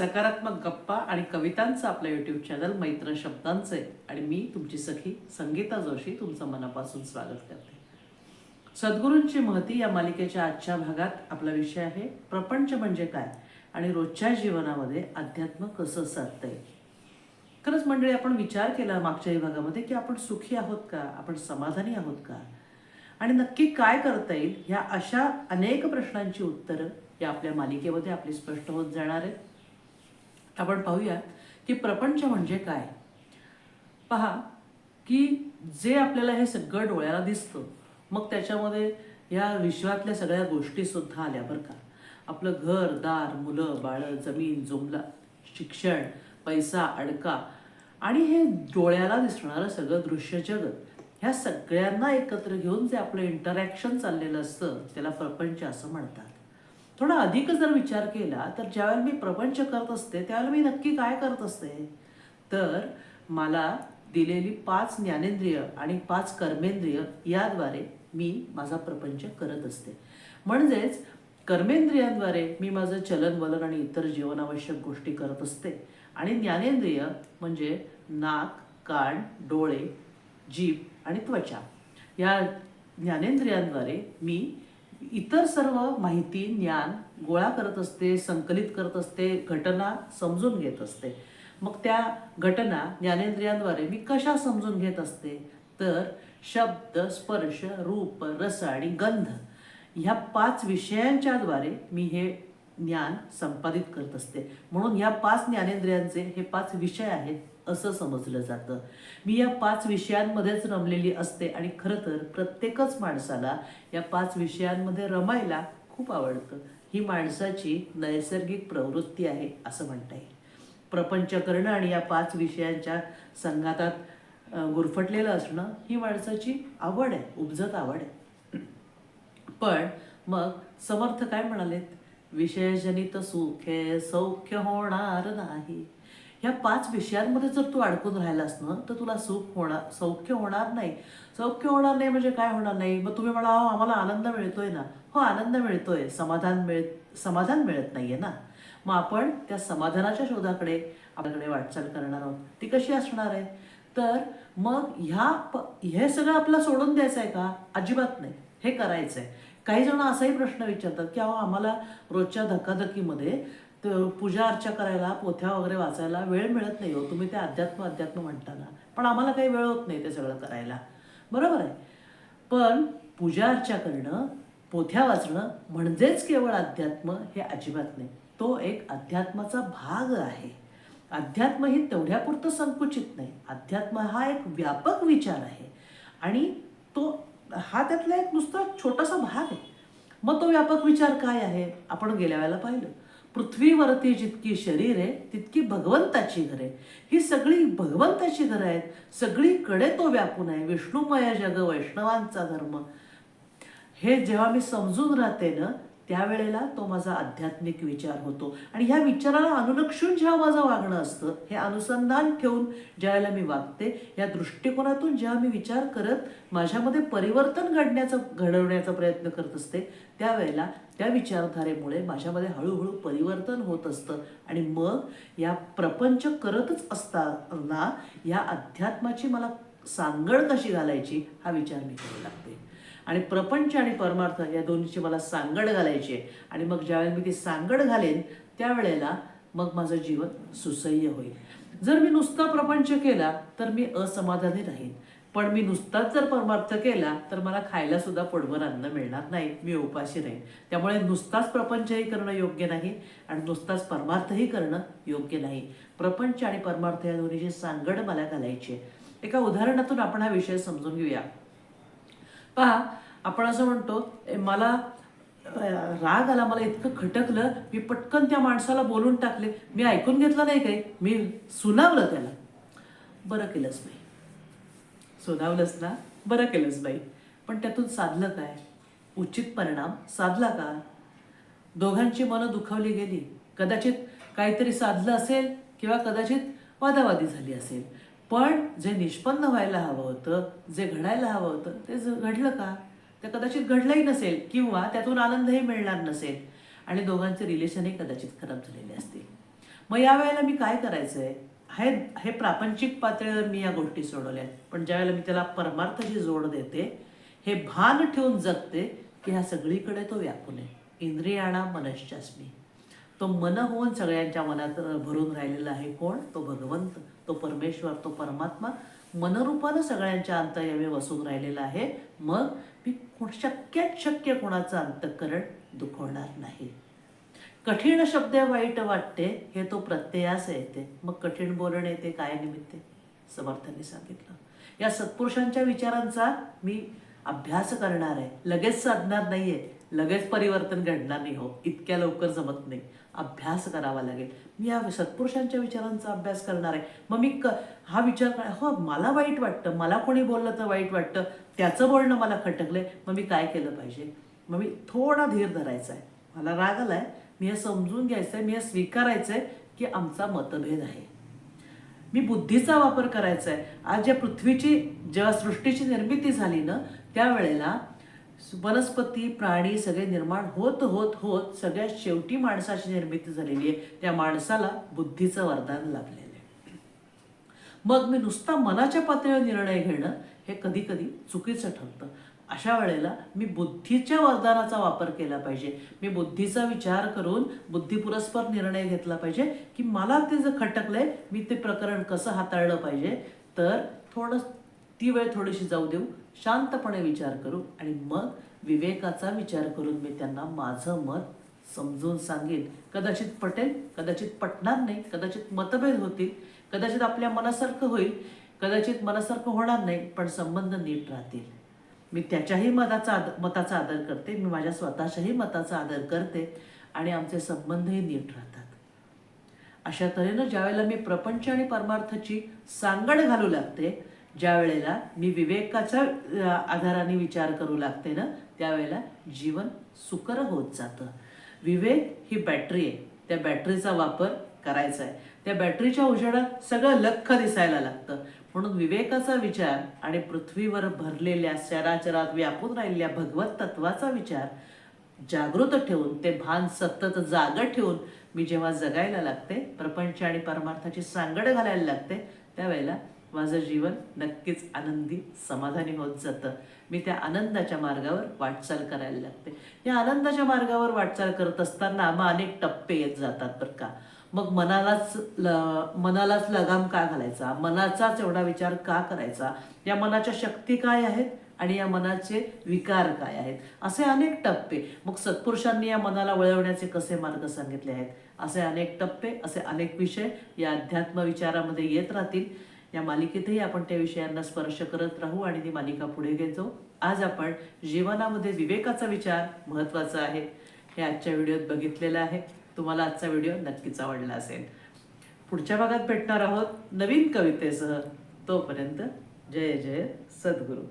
सकारात्मक गप्पा आणि कवितांचं आपलं यूट्यूब चॅनल मैत्र शब्दांचं आहे आणि मी तुमची सखी संगीता जोशी तुमचं मनापासून स्वागत करते. सद्गुरूंची महती या मालिकेच्या आजच्या भागात आपला विषय आहे प्रपंच म्हणजे काय आणि रोजच्या जीवनामध्ये अध्यात्म कसं साधता येईल खरंच मंडळी आपण विचार केला मागच्या विभागामध्ये की आपण सुखी आहोत का? आपण समाधानी आहोत का? आणि नक्की काय करता येईल? ह्या अशा अनेक प्रश्नांची उत्तरं या आपल्या मालिकेमध्ये आपली स्पष्ट होत जाणार आहेत. आपण पाहूया की प्रपंच म्हणजे काय? पहा की जे आपल्याला हे सगळं डोळ्याला दिसतं मग त्याच्यामध्ये या विश्वातल्या सगळ्या गोष्टी सुद्धा आल्या बरं का. आपलं घर दार मुलं बाळं जमीन जुमला शिक्षण पैसा अडका आणि हे डोळ्याला दिसणारं सगळं दृश्य जगत ह्या सगळ्यांना एकत्र घेऊन जे आपलं इंटरॅक्शन चाललेलं असतं त्याला प्रपंच असं म्हणतात. थोडा अधिक जर विचार केला तर ज्यावेळेला मी प्रपंच करत असते त्यावेळेला मी नक्की काय करत असते? तर मला दिलेली पाच ज्ञानेंद्रिय आणि पाच कर्मेंद्रिय याद्वारे मी माझा प्रपंच करत असते. म्हणजेच कर्मेंद्रियांद्वारे मी माझं चलन वलन आणि इतर जीवनावश्यक गोष्टी करत असते. आणि ज्ञानेंद्रिय म्हणजे नाक कान डोळे जीभ आणि त्वचा. या ज्ञानेंद्रियांद्वारे मी इतर सर्व माहिती ज्ञान गोळा करत असते संकलित करत असते घटना समजून घेत असते. मग त्या घटना ज्ञानेंद्रियांद्वारे मी कशा समजून घेत असते? तर शब्द स्पर्श रूप रस आणि गंध ह्या पाच विषयांच्याद्वारे मी हे ज्ञान संपादित करत असते. म्हणून ह्या पाच ज्ञानेंद्रियांचे हे पाच विषय आहेत. असं समजलं जातं. मी या पाच विषयांमध्येच रमलेली असते आणि खरं तर प्रत्येकच माणसाला या पाच विषयांमध्ये रमायला खूप आवडतं. ही माणसाची नैसर्गिक प्रवृत्ती आहे असं म्हणता येईल. प्रपंच करणं आणि या पाच विषयांच्या संघातात गुरफटलेलं असणं ही माणसाची आवड आहे उपजत आवड आहे. पण मग समर्थ काय म्हणालेत? विषयजनित सुखे सौख्य होणार नाही. ह्या पाच विषयांमध्ये जर तू अडकून राहिलास ना तर तुला सुख होणार सौख्य होणार नाही. सौख्य होणार नाही म्हणजे काय होणार नाही? मग तुम्ही म्हणा "अहो, आम्हाला आनंद मिळतोय ना. हो आनंद मिळतोय. समाधान मिळ समाधान मिळत नाहीये ना. मग आपण त्या समाधानाच्या शोधाकडे आपल्याकडे वाटचाल करणार आहोत. ती कशी असणार आहे? तर मग ह्या प- हे सगळं आपलं सोडून द्यायचं आहे का? अजिबात नाही. हे करायचं आहे काही जण असाही प्रश्न विचारतात की अहो आम्हाला रोजच्या धकाधकीमध्ये तर पूजा अर्चा करायला पोथ्या वगैरे वाचायला वेळ मिळत नाही हो. तुम्ही ते अध्यात्म अध्यात्म म्हणताना पण आम्हाला काही वेळ होत नाही ते सगळं करायला. बरोबर आहे? पण पूजा अर्चा करणं पोथ्या वाचणं म्हणजेच केवळ अध्यात्म हे अजिबात नाही. तो एक अध्यात्माचा भाग आहे. अध्यात्म ही तेवढ्यापुरतं संकुचित नाही. अध्यात्म हा एक व्यापक विचार आहे. आणि तो हा त्यातला एक नुसता छोटासा भाग आहे. मग तो व्यापक विचार काय आहे? आपण गेल्या वेळेला पाहिलं. पृथ्वीवरती जितकी शरीर आहे तितकी भगवंताची घरे ही सगळी भगवंताची घरं आहेत. सगळीकडे तो व्यापून आहे. विष्णुमय जग वैष्णवांचा धर्म. हे जेव्हा मी समजून राहते ना त्यावेळेला तो माझा आध्यात्मिक विचार होतो. आणि ह्या विचाराला अनुलक्षून जेव्हा माझं वागणं असतं हे अनुसंधान ठेवून ज्यावेळेला मी वागते या दृष्टिकोनातून जेव्हा मी विचार करत माझ्यामध्ये परिवर्तन घडण्याचा घडवण्याचा प्रयत्न करत असते त्यावेळेला त्या विचारधारेमुळे माझ्यामध्ये हळूहळू परिवर्तन होत असतं. आणि मग या प्रपंच करतच असताना या अध्यात्माची मला सांगड कशी घालायची हा विचार मी करू लागते. आणि प्रपंच आणि परमार्थ या दोन्हीची मला सांगड घालायची आहे. आणि मग ज्यावेळेला मी ती सांगड घालेन त्यावेळेला मग माझं जीवन सुसह्य होईल. जर मी नुसता प्रपंच केला तर मी असमाधानी राहीन. पण मी नुसताच जर परमार्थ केला तर मला खायला सुद्धा पोटभर अन्न मिळणार नाही. मी उपाशी राहीन. त्यामुळे नुसताच प्रपंचही करणं योग्य नाही आणि नुसताच परमार्थही करणं योग्य नाही. प्रपंच आणि परमार्थ या दोन्हीची सांगड मला घालायची आहे. एका उदाहरणातून आपण हा विषय समजून घेऊया. पहा आपण असं म्हणतो मला राग आला मला इतकं खटकलं मी पटकन त्या माणसाला बोलून टाकले. मी ऐकून घेतलं नाही काही. मी सुनावलं त्याला. बरं केलंच बाई. सुनावलंच ना? बरं केलंस बाई. पण त्यातून साधलं काय? उचित परिणाम साधला का? दोघांची मनं दुखावली गेली. कदाचित काहीतरी साधलं असेल किंवा कदाचित वादावादी झाली असेल. पण जे निष्पन्न व्हायला हवं होतं जे घडायला हवं होतं ते घडलं का? ते कदाचित घडलंही नसेल किंवा त्यातून आनंदही मिळणार नसेल. आणि दोघांचे रिलेशनही कदाचित खराब झालेले असतील. मग यावेळेला मी काय करायचं आहे हे हे प्रापंचिक पातळीवर मी या गोष्टी सोडवल्या आहेत पण ज्यावेळेला मी त्याला परमार्थाची जोड देते हे भान ठेवून जगते की ह्या सगळीकडे तो व्यापून आहे. इंद्रियाणा मनश्चास्मी. तो मन होऊन सगळ्यांच्या मनात भरून राहिलेला आहे कोण? तो भगवंत तो परमेश्वर तो परमात्मा. मनरूपानं सगळ्यांच्या अंतर्यामी वसून राहिलेला आहे. मग मी कोण- शक्यात शक्य कोणाचं अंतःकरण दुखवणार नाही. कठीण शब्द वाईट वाटते हे तो प्रत्ययास येते. मग कठीण बोलणे येते काय निमित्ते समर्थांनी सांगितलं. या सत्पुरुषांच्या विचारांचा मी अभ्यास करणार आहे. लगेच साधणार नाही आहे लगेच परिवर्तन घडणार नाही हो. इतक्या लवकर जमत नाही. अभ्यास करावा लागेल. मी या सत्पुरुषांच्या विचारांचा अभ्यास करणार आहे. मग मी क हा विचार हो मला वाईट वाटतं. मला कोणी बोललं तर वाईट वाटतं. त्याचं बोलणं मला खटकलंय. मग मी काय केलं पाहिजे? मग मी थोडा धीर धरायचा आहे. मला राग आलाय. मी हे समजून घ्यायचं आहे. मी हे स्वीकारायचं आहे की आमचा मतभेद आहे. मी बुद्धीचा वापर करायचा आहे. आज ज्या पृथ्वीची जेव्हा सृष्टीची निर्मिती झाली ना त्यावेळेला वनस्पती प्राणी सगळे निर्माण होत होत होत सगळ्यात शेवटी माणसाची निर्मिती झालेली आहे. त्या माणसाला बुद्धीचं वरदान लाभलेलं आहे. मग मी नुसता मनाच्या पातळीवर निर्णय घेणं हे कधी कधी चुकीचं ठरतं. अशा वेळेला मी बुद्धीच्या वरदानाचा वापर केला पाहिजे. मी बुद्धीचा विचार करून बुद्धिपुरस्पर निर्णय घेतला पाहिजे की मला ते जर खटकलंय मी ते प्रकरण कसं हाताळलं पाहिजे तर थोडं ती वेळ थोडीशी जाऊ देऊ शांतपणे विचार करू आणि मग विवेकाचा विचार करून मी त्यांना माझं मत समजून सांगेन. कदाचित पटेल कदाचित पटणार नाही कदाचित मतभेद होतील कदाचित आपल्या मनासारखं होईल कदाचित मनासारखं होणार नाही पण संबंध नीट राहतील. मी त्याच्याही मताचा आद मताचा आदर करते मी माझ्या स्वतःच्याही मताचा आदर करते आणि आमचे संबंधही नीट राहतात. अशा तऱ्हेनं ज्यावेळेला मी प्रपंच आणि परमार्थाची सांगड घालू लागते ज्या वेळेला मी विवेकाच्या आधाराने विचार करू लागते ना त्यावेळेला जीवन सुकर होत जातं. विवेक ही बॅटरी आहे. त्या बॅटरीचा वापर करायचा आहे. त्या बॅटरीच्या उजेडात सगळं लख दिसायला लागतं. म्हणून विवेकाचा विचार आणि पृथ्वीवर भरलेल्या चराचरात व्यापून राहिलेल्या भगवत तत्वाचा विचार जागृत ठेवून ते भान सतत जागं ठेवून मी जेव्हा जगायला लागते प्रपंच आणि परमार्थाची सांगड घालायला लागते त्यावेळेला माझं जीवन नक्कीच आनंदी समाधानी होत जातं. मी त्या आनंदाच्या मार्गावर वाटचाल करायला लागते. या आनंदाच्या मार्गावर वाटचाल करत असताना मग अनेक टप्पे येत जातात बरं का. मग मनालाच ल मनालाच लगाम का घालायचा? मनाचाच एवढा विचार का करायचा? या मनाच्या शक्ती काय आहेत? आणि या मनाचे विकार काय आहेत? असे अनेक टप्पे. मग सत्पुरुषांनी या मनाला वळवण्याचे कसे मार्ग सांगितले आहेत? असे अनेक टप्पे असे अनेक विषय या अध्यात्म विचारामध्ये येत राहतील. या मालिकेतही आपण त्या विषयांना स्पर्श करत राहू आणि ती मालिका पुढे घेत. जाऊ आज आपण जीवनामध्ये विवेकाचा विचार महत्त्वाचा आहे. हे आजच्या व्हिडिओत बघितलेलं आहे. तुम्हाला आजचा व्हिडिओ नक्कीच आवडला असेल. पुढच्या भागात भेटणार आहोत नवीन कवितेसह. तोपर्यंत जय जय सद्गुरू.